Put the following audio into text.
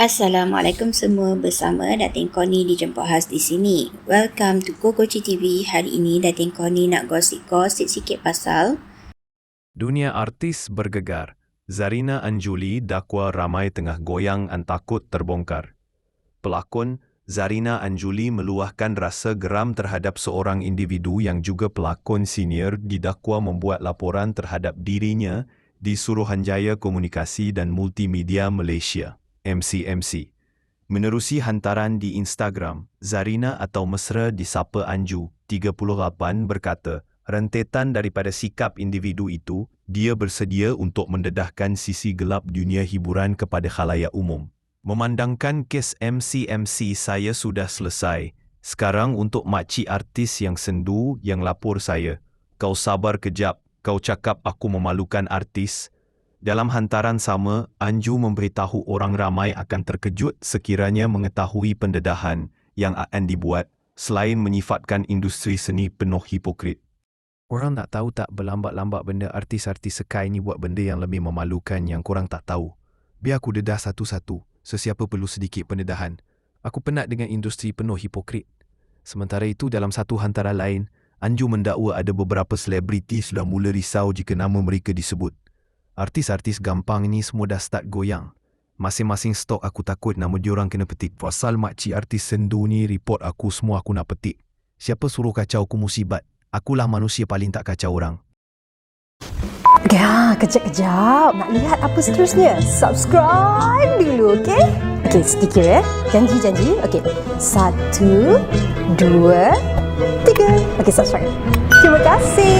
Assalamualaikum semua bersama Datin Koni dijemput khas di sini. Welcome to Kokoci TV. Hari ini Datin Koni nak gosip-gosip sikit pasal Dunia artis bergegar. Zarina Anjuli dakwa ramai tengah goyang dan takut terbongkar. Pelakon Zarina Anjuli meluahkan rasa geram terhadap seorang individu yang juga pelakon senior didakwa membuat laporan terhadap dirinya di Suruhanjaya Komunikasi dan Multimedia Malaysia, MCMC. Menerusi hantaran di Instagram, Zarina atau mesra disapa Anju, 38 berkata, rentetan daripada sikap individu itu, dia bersedia untuk mendedahkan sisi gelap dunia hiburan kepada khalayak umum. Memandangkan kes MCMC saya sudah selesai. Sekarang untuk makcik artis yang sendu yang lapor saya. Kau sabar kejap, kau cakap aku memalukan artis. Dalam hantaran sama, Anju memberitahu orang ramai akan terkejut sekiranya mengetahui pendedahan yang akan dibuat selain menyifatkan industri seni penuh hipokrit. Orang tak tahu tak berlambat-lambat benda artis-artis sekai ni buat benda yang lebih memalukan yang korang tak tahu. Biar aku dedah satu-satu. Sesiapa perlu sedikit pendedahan. Aku penat dengan industri penuh hipokrit. Sementara itu dalam satu hantaran lain, Anju mendakwa ada beberapa selebriti sudah mula risau jika nama mereka disebut. Artis-artis gampang ni semua dah start goyang. Masing-masing stok aku takut nama diorang kena petik. Pasal makcik artis sendu ni report aku semua aku nak petik. Siapa suruh kacau aku musibat? Akulah manusia paling tak kacau orang. Ya, kejap-kejap. Nak lihat apa seterusnya? Subscribe dulu, okey? Okey, sedikit ya. Janji-janji. Okey. Satu, dua, tiga. Okey, subscribe. Terima kasih.